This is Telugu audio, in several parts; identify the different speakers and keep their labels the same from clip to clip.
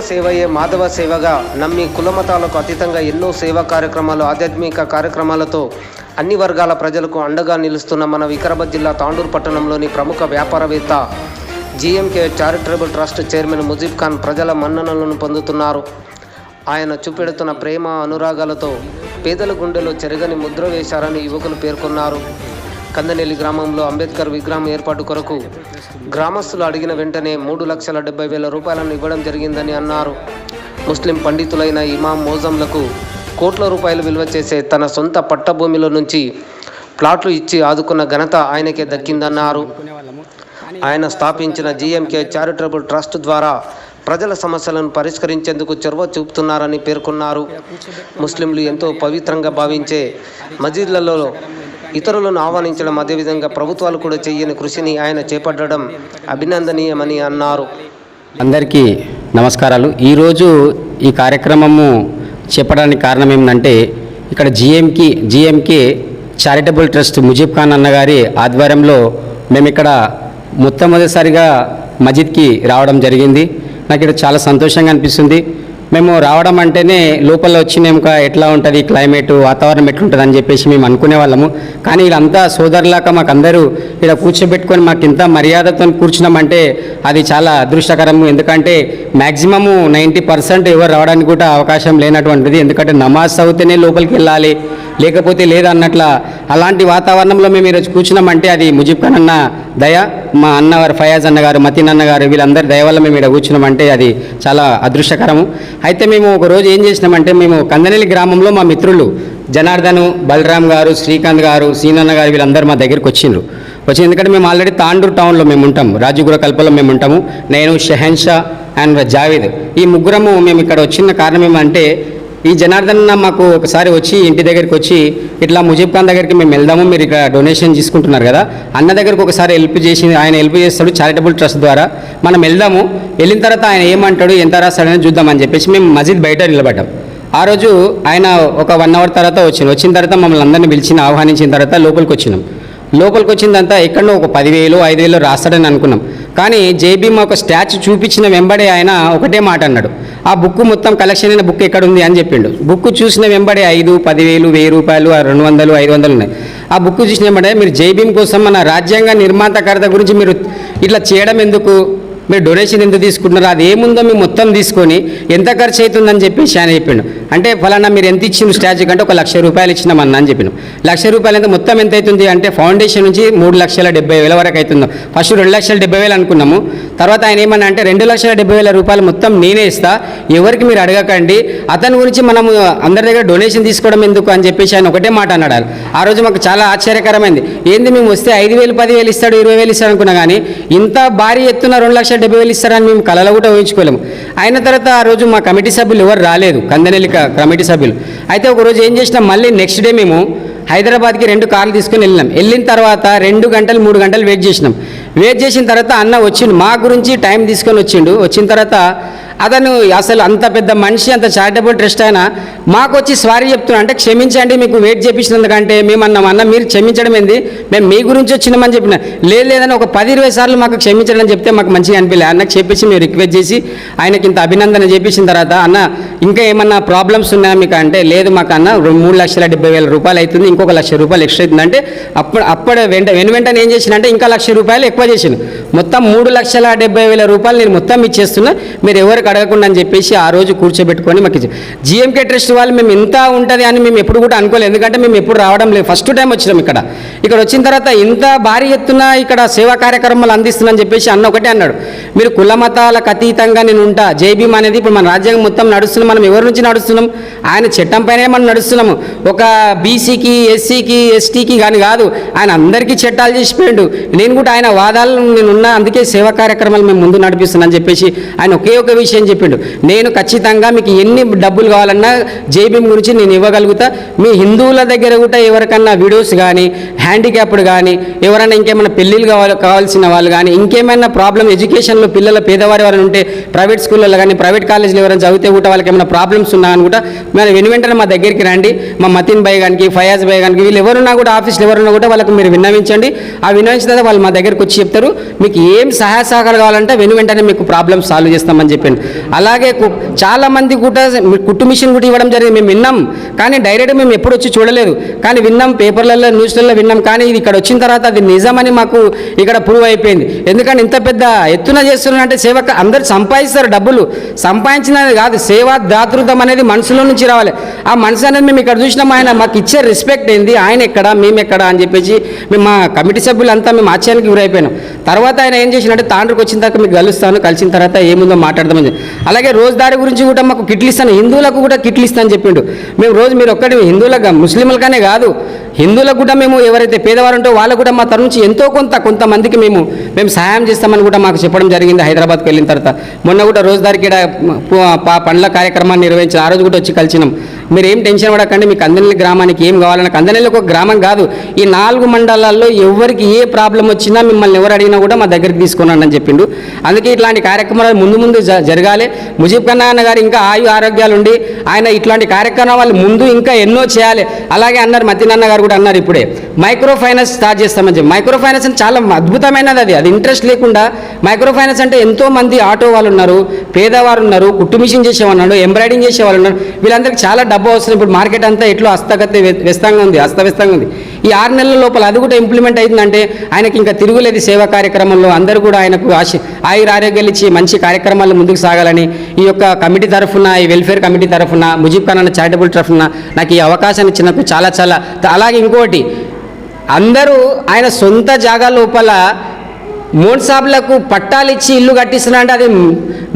Speaker 1: సేవయే మాధవ సేవగా నమ్మి కులమతాలకు అతీతంగా ఎన్నో సేవా కార్యక్రమాలు ఆధ్యాత్మిక కార్యక్రమాలతో అన్ని వర్గాల ప్రజలకు అండగా నిలుస్తున్న మన వికారాబాద్ జిల్లా తాండూరు పట్టణంలోని ప్రముఖ వ్యాపారవేత్త GMK charitable trust chairman Mujeeb Khan ప్రజల మన్ననలను పొందుతున్నారు. ఆయన చూపెడుతున్న ప్రేమ అనురాగాలతో పేదల గుండెలో చెరగని ముద్ర వేశారని యువకులు పేర్కొన్నారు. కందనేలి గ్రామంలో అంబేద్కర్ విగ్రహం ఏర్పాటు కొరకు గ్రామస్తులు అడిగిన వెంటనే మూడు లక్షల డెబ్బై వేల రూపాయలను ఇవ్వడం జరిగిందని అన్నారు. ముస్లిం పండితులైన ఇమాం మోజంలకు కోట్ల రూపాయలు విలువ చేసే తన సొంత పట్టభూమిలో నుంచి ప్లాట్లు ఇచ్చి ఆదుకున్న ఘనత ఆయనకే దక్కిందన్నారు. ఆయన స్థాపించిన జీఎంకే చారిటబుల్ ట్రస్ట్ ద్వారా ప్రజల సమస్యలను పరిష్కరించేందుకు చొరవ చూపుతున్నారని పేర్కొన్నారు. ముస్లింలు ఎంతో పవిత్రంగా భావించే మసీద్లలో ఇతరులను ఆహ్వానించడం అదేవిధంగా ప్రభుత్వాలు కూడా చేయని కృషిని ఆయన చేపట్టడం అభినందనీయమని అన్నారు.
Speaker 2: అందరికీ నమస్కారాలు. ఈరోజు ఈ కార్యక్రమము చెప్పడానికి కారణం ఏమిటంటే ఇక్కడ GMK GMK charitable trust Mujeeb Khan అన్నగారి ఆధ్వర్యంలో మేము ఇక్కడ మొట్టమొదటిసారిగా మజిద్కి రావడం జరిగింది. నాకు ఇక్కడ చాలా సంతోషంగా అనిపిస్తుంది. మేము రావడం అంటేనే లోపల వచ్చినాక ఎట్లా ఉంటుంది క్లైమేట్ వాతావరణం ఎట్లుంటుంది అని చెప్పేసి మేము అనుకునే వాళ్ళము. కానీ వీళ్ళంతా సోదరులాగా మాకు అందరూ ఇక్కడ కూర్చోబెట్టుకొని మాకు ఇంత మర్యాదతో కూర్చున్నామంటే అది చాలా అదృష్టకరము. ఎందుకంటే మ్యాక్సిమము నైంటీ పర్సెంట్ ఎవరు రావడానికి కూడా అవకాశం లేనటువంటిది. ఎందుకంటే నమాజ్ చదివితేనే లోపలికి వెళ్ళాలి. లేకపోతే లేదన్నట్ల అలాంటి వాతావరణంలో మేము ఈరోజు కూర్చున్నామంటే అది ముజీబ్ ఖాన్ అన్న దయ మా అన్నవారు ఫయాజ్ అన్న గారు మతీన్ అన్న గారు వీళ్ళందరి దయ వల్ల మేము ఇక్కడ కూర్చున్నామంటే అది చాలా అదృష్టకరము. అయితే మేము ఒక రోజు ఏం చేసినామంటే మేము కందనెల్లి గ్రామంలో మా మిత్రులు జనార్దను బలరాం గారు శ్రీకాంత్ గారు సీనన్న గారు వీళ్ళందరూ మా దగ్గరికి వచ్చిండ్రు. వచ్చి ఎందుకంటే మేము ఆల్రెడీ తాండూరు టౌన్లో మేము ఉంటాం. రాజుగుర కల్పలో మేము ఉంటాము. నేను షెహన్షా అండ్ జావేద్. ఈ ముగ్గురము మేము ఇక్కడ వచ్చిన కారణం ఏమంటే ఈ జనార్దన్ మాకు ఒకసారి వచ్చి ఇంటి దగ్గరికి వచ్చి ఇట్లా ముజీబ్ ఖాన్ దగ్గరికి మేము వెళ్దాము మీరు ఇక్కడ డొనేషన్ తీసుకుంటున్నారు కదా. అన్న దగ్గరికి ఒకసారి హెల్ప్ చేసి ఆయన హెల్ప్ చేస్తాడు చారిటబుల్ ట్రస్ట్ ద్వారా. మనం వెళ్దాము. వెళ్ళిన తర్వాత ఆయన ఏమంటాడు ఎంత రాస్తాడని చూద్దామని చెప్పేసి మేము మసీద్ బయట నిలబడ్డాం. ఆ రోజు ఆయన ఒక వన్ అవర్ తర్వాత వచ్చింది వచ్చిన తర్వాత మమ్మల్ని అందరిని పిలిచిన ఆహ్వానించిన తర్వాత లోపలికి వచ్చినాం. లోపలికి వచ్చిందంతా ఎక్కడో ఒక పదివేలు ఐదు వేలు రాస్తాడని అనుకున్నాం. కానీ జేబీఎం ఒక స్టాచ్యూ చూపించిన వెంబడే ఆయన ఒకటే మాట అన్నాడు. ఆ బుక్ మొత్తం కలెక్షన్ అయిన బుక్ ఎక్కడ ఉంది అని చెప్పిండు. బుక్ చూసిన వెంబడే ఐదు పదివేలు వెయ్యి రూపాయలు ఆ రెండు వందలు ఐదు వందలు ఉన్నాయి. ఆ బుక్ చూసిన వెంబడే మీరు జేబీఎం కోసం మన రాజ్యాంగ నిర్మాతకర్త గురించి మీరు ఇట్లా చేయడం ఎందుకు? మీరు డొనేషన్ ఎంత తీసుకుంటున్నారు అది ఏముందో మేము మొత్తం తీసుకొని ఎంత ఖర్చు అవుతుందని చెప్పేసి ఆయన చెప్పిండు. అంటే ఫలానా మీరు ఎంత ఇచ్చిన స్టాచ్యూ కంటే ఒక లక్ష రూపాయలు ఇచ్చినామన్నా అని చెప్పిన లక్ష రూపాయలు ఎంత మొత్తం ఎంత అవుతుంది అంటే ఫౌండేషన్ నుంచి మూడు లక్షల డెబ్బై వేల వరకు అవుతుందో. ఫస్ట్ రెండు లక్షల డెబ్బై వేలు అనుకున్నాము. తర్వాత ఆయన ఏమన్నా అంటే రెండు లక్షల డెబ్బై వేల రూపాయలు మొత్తం నేనే ఇస్తా. ఎవరికి మీరు అడగకండి. అతని గురించి మనము అందరి దగ్గర డొనేషన్ తీసుకోవడం ఎందుకు అని చెప్పేసి ఆయన ఒకటే మాట అన్నాడు ఆ రోజు మాకు చాలా ఆశ్చర్యకరమైంది. ఏంది మేము వస్తే ఐదు వేలు పదివేలు ఇస్తాడు ఇరవై వేలు ఇస్తాడు అనుకున్నా కానీ ఇంత భారీ ఎత్తున రెండు లక్షల డెబ్బై వేలు ఇస్తారని మేము కలలో కూడా ఊహించుకోలేము. అయిన తర్వాత ఆ రోజు మా కమిటీ సభ్యులు ఎవరు రాలేదు కందనెల్లి కమిటీ సభ్యులు. అయితే ఒక రోజు ఏం చేసినాం మళ్ళీ నెక్స్ట్ డే మేము హైదరాబాద్కి రెండు కార్లు తీసుకుని వెళ్ళినాం. వెళ్ళిన తర్వాత రెండు గంటలు మూడు గంటలు వెయిట్ చేసినాం. వెయిట్ చేసిన తర్వాత అన్న వచ్చిండు మా గురించి టైం తీసుకొని వచ్చిండు. వచ్చిన తర్వాత అతను అసలు అంత పెద్ద మనిషి అంత చారిటబుల్ ట్రస్ట్ అయినా మాకు వచ్చి స్వారీ చెప్తున్నా. అంటే క్షమించండి మీకు వెయిట్ చేపించినందుకంటే మేము అన్న మీరు క్షమించడం ఏంది? మేము మీ గురించి వచ్చినామని చెప్పిన. లేదు లేదని ఒక పది ఇరవై సార్లు మాకు క్షమించడం అని చెప్తే మాకు మంచిగా అనిపించలేదు అన్నకు చెప్పేసి మేము రిక్వెస్ట్ చేసి ఆయనకి ఇంత అభినందన చేపించిన తర్వాత అన్న ఇంకా ఏమన్నా ప్రాబ్లమ్స్ ఉన్నాయా మీకు అంటే లేదు మాకు అన్న మూడు లక్షల డెబ్బై వేల రూపాయలు అవుతుంది ఇంకొక లక్ష రూపాయలు ఎక్స్ట్రా అవుతుందంటే అప్పుడు అప్పుడు వెంట వెను వెంటనే ఏం చేసిన అంటే ఇంకా లక్ష రూపాయలు ఎక్కువ చేసిన మొత్తం మూడు లక్షల డెబ్బై వేల రూపాయలు నేను మొత్తం ఇచ్చేస్తున్నా. మీరు ఎవరికి అడగకుండా అని చెప్పేసి ఆ రోజు కూర్చోబెట్టుకొని మాకు జిఎంకే ట్రస్ట్ వాళ్ళు మేము ఇంత ఉంటుంది అని మేము ఎప్పుడు కూడా అనుకోలేదు. ఎందుకంటే మేము ఎప్పుడు రావడం లేదు. ఫస్ట్ టైం వచ్చినాం ఇక్కడ. ఇక్కడ వచ్చిన తర్వాత ఇంత భారీ ఎత్తున ఇక్కడ సేవా కార్యక్రమాలు అందిస్తున్నాని చెప్పేసి అన్న ఒకటే అన్నాడు. మీరు కుల మతాలకు అతీతంగా నేను ఉంటా. జైభీమ్ అనేది ఇప్పుడు మన రాజ్యాంగం మొత్తం నడుస్తున్నాం. మనం ఎవరి నుంచి నడుస్తున్నాం? ఆయన చట్టం పైనే మనం నడుస్తున్నాము. ఒక బీసీకి ఎస్సీకి ఎస్టీకి కానీ కాదు. ఆయన అందరికీ చట్టాలు చేసిపోయాడు నేను కూడా ఆయన వాదాలు నేను ఉన్నా అందుకే సేవా కార్యక్రమాలు మేము ముందు నడిపిస్తున్నాను అని చెప్పేసి ఆయన ఒకే ఒక విషయం చెప్పిండు. నేను ఖచ్చితంగా మీకు ఎన్ని డబ్బులు కావాలన్నా జేబీఎం గురించి నేను ఇవ్వగలుగుతా. మీ హిందువుల దగ్గర కూడా ఎవరికన్నా వీడియోస్ కానీ హ్యాండిక్యాప్డ్ కానీ ఎవరైనా ఇంకేమైనా పెళ్ళిళ్ళు కావాలి కావాల్సిన వాళ్ళు కానీ ఇంకేమైనా ప్రాబ్లం ఎడ్యుకేషన్లో పిల్లల పేదవారి వారు ఉంటే ప్రైవేట్ స్కూళ్ళలో కానీ ప్రైవేట్ కాలేజీలో ఎవరైనా చదివితే కూడా వాళ్ళకి ఏమైనా ప్రాబ్లమ్స్ ఉన్నా అని కూడా మేము వెను వెంటనే మా దగ్గరికి రండి. మా మతిన్ భాయ్ గానికి ఫయాజ్ భాయ్ గానికి వీళ్ళు ఎవరున్నా కూడా ఆఫీస్లో ఎవరున్నా కూడా వాళ్ళకి మీరు విన్నవించండి. ఆ విన్నవించిన తర్వాత వాళ్ళు మా దగ్గరికి వచ్చి చెప్తారు. మీకు మీకు ఏం సహాయ సహకారాలు కావాలంటే వెను వెంటనే మీకు ప్రాబ్లమ్ సాల్వ్ చేస్తామని చెప్పాను అలాగే కు- చాలా మంది కూడా కుట్టు మిషన్ కూడా ఇవ్వడం జరిగింది. మేము విన్నాం. కానీ డైరెక్ట్ మేము ఎప్పుడు వచ్చి చూడలేదు. కానీ విన్నాం పేపర్లలో న్యూస్లలో విన్నాం. కానీ ఇది ఇక్కడ వచ్చిన తర్వాత అది నిజమని మాకు ఇక్కడ ప్రూవ్ అయిపోయింది. ఎందుకంటే ఇంత పెద్ద ఎత్తున చేస్తున్నారంటే సేవక అందరు సంపాదిస్తారు డబ్బులు. సంపాదించినది కాదు సేవా దాతృత్వం అనేది మనసులో నుంచి రావాలి. ఆ మనసు అనేది మేము ఇక్కడ చూసినాం. ఆయన మాకు ఇచ్చే రెస్పెక్ట్ ఏంది? ఆయన ఎక్కడ? మేము ఎక్కడ? అని చెప్పేసి మేము మా కమిటీ సభ్యులంతా మేము ఆశ్చర్యానికి గురైపోయినాం. తర్వాత ఆయన ఏం చేసినట్టు తాండ్రికి వచ్చిన తర్వాత మీకు కలుస్తాను కలిసిన తర్వాత ఏముందో మాట్లాడదామని అలాగే రోజుదారి గురించి కూడా మాకు కిట్లు ఇస్తాను హిందువులకు కూడా కిట్లు ఇస్తాను చెప్పిండు. మేము రోజు మీరు ఒక్కటి హిందువులకు ముస్లింలకనే కాదు. హిందువులకు కూడా మేము ఎవరైతే పేదవారు ఉంటో వాళ్ళకు కూడా మా తరఫు నుంచి ఎంతో కొంత కొంతమందికి మేము మేము సహాయం చేస్తామని కూడా మాకు చెప్పడం జరిగింది హైదరాబాద్కి వెళ్ళిన తర్వాత. మొన్న కూడా రోజుదారికి పండ్ల కార్యక్రమాన్ని నిర్వహించిన ఆ రోజు కూడా వచ్చి కలిసినాం. మీరు ఏం టెన్షన్ పడకండి మీకు కందనెల్లి గ్రామానికి ఏం కావాలన్నా కందనెల్లి ఒక గ్రామం కాదు. ఈ నాలుగు మండలాల్లో ఎవరికి ఏ ప్రాబ్లం వచ్చినా మిమ్మల్ని ఎవరు అడిగినా కూడా మా దగ్గరికి తీసుకున్నాను అని చెప్పిండు. అందుకే ఇట్లాంటి కార్యక్రమాలు ముందు ముందు జరగాలి. ముజీబ్ ఖన్నా అన్న గారు ఇంకా ఆయు ఆరోగ్యాలు ఉండి ఆయన ఇట్లాంటి కార్యక్రమాలు ముందు ఇంకా ఎన్నో చేయాలి. అలాగే అన్నారు మతినన్న గారు కూడా అన్నారు ఇప్పుడే. మైక్రో ఫైనాన్స్ స్టార్ట్ చేస్తామని చెప్పి. మైక్రో ఫైనాన్స్ అంటే చాలా అద్భుతమైనది అది. అది ఇంట్రెస్ట్ లేకుండా మైక్రో ఫైనాన్స్ అంటే ఎంతో మంది ఆటో వాళ్ళు ఉన్నారు పేదవారు ఉన్నారు కుట్టు మిషన్ చేసేవాళ్ళు ఉన్నారు ఎంబ్రాయిడింగ్ చేసేవాళ్ళు ఉన్నారు వీళ్ళందరికీ చాలా డబ్బు అవసరం. ఇప్పుడు మార్కెట్ అంతా ఎట్లా హస్తగతి వ్యస్తంగా ఉంది అస్తవ్యస్తంగా ఉంది. ఈ ఆరు నెలల లోపల అది కూడా ఇంప్లిమెంట్ అయిందంటే ఆయనకి ఇంకా తిరుగులేదు సేవా కార్యక్రమంలో అందరూ కూడా ఆయనకు ఆశ ఆయుర ఆరోగ్యాలు ఇచ్చి మంచి కార్యక్రమాలు ముందుకు సాగాలని ఈ యొక్క కమిటీ తరఫున ఈ వెల్ఫేర్ కమిటీ తరఫున ముజీబ్ ఖాన్ అన్న చారిటబుల్ తరఫున నాకు ఈ అవకాశాన్ని ఇచ్చినప్పుడు చాలా చాలా అలాగే ఇంకోటి అందరూ ఆయన సొంత జాగా లోపల మోన్ సాబ్లకు పట్టాలు ఇచ్చి ఇల్లు కట్టిస్తున్నారంటే అది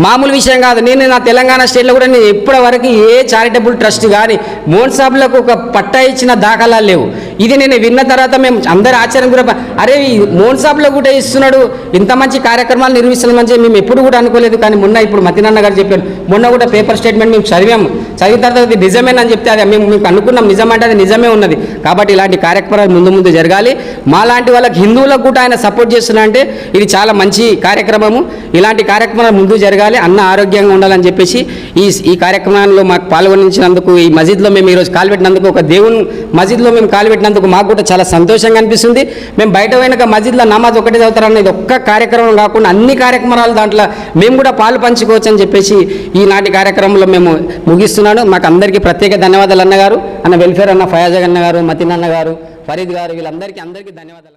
Speaker 2: మామూలు విషయం కాదు. నేను నా తెలంగాణ స్టేట్లో కూడా నేను ఇప్పటి వరకు ఏ చారిటబుల్ ట్రస్ట్ కానీ మోన్ సాబ్లకు ఒక పట్టా ఇచ్చిన దాఖలాలు లేవు. ఇది నేను విన్న తర్వాత మేము అందరు ఆశ్చర్యం కూడా అరే మోన్ సాబ్లో కూడా ఇస్తున్నాడు. ఇంత మంచి కార్యక్రమాలు నిర్వహిస్తున్నామని చెప్పి మేము ఎప్పుడు కూడా అనుకోలేదు. కానీ మొన్న ఇప్పుడు మతినన్న గారు చెప్పారు. మొన్న కూడా పేపర్ స్టేట్మెంట్ మేము చదివాము. చదివిన తర్వాత అది నిజమేనని చెప్తే అది మేము మీకు అనుకున్నాం. నిజం అంటే అది నిజమే ఉన్నది. కాబట్టి ఇలాంటి కార్యక్రమాలు ముందు ముందు జరగాలి. మా లాంటి వాళ్ళకి హిందువులకు కూడా ఆయన సపోర్ట్ చేస్తున్నా అంటే ఇది చాలా మంచి కార్యక్రమము. ఇలాంటి కార్యక్రమాలు ముందు జరగాలి. అన్న ఆరోగ్యంగా ఉండాలని చెప్పేసి ఈ ఈ కార్యక్రమంలో మాకు పాల్గొనించినందుకు ఈ మసీద్లో మేము ఈరోజు కాలు పెట్టినందుకు ఒక దేవుని మసీద్లో మేము కాలు పెట్టినందుకు మాకు కూడా చాలా సంతోషంగా అనిపిస్తుంది. మేము బయట వెనక మసీద్లో నమాజ్ ఒకటే చదువుతారన్నది ఒక్క కార్యక్రమం కాకుండా అన్ని కార్యక్రమాలు దాంట్లో మేము కూడా పాలు పంచుకోవచ్చు అని చెప్పేసి ఈనాటి కార్యక్రమంలో మేము ముగిస్తున్నాను. మాకు అందరికీ ప్రత్యేక ధన్యవాదాలు అన్నగారు. అన్న వెల్ఫేర్ అన్న ఫయాజ్ అన్న గారు మతిన్ అన్నగారు ఫరీద్ గారు వీళ్ళందరికీ అందరికీ ధన్యవాదాలు.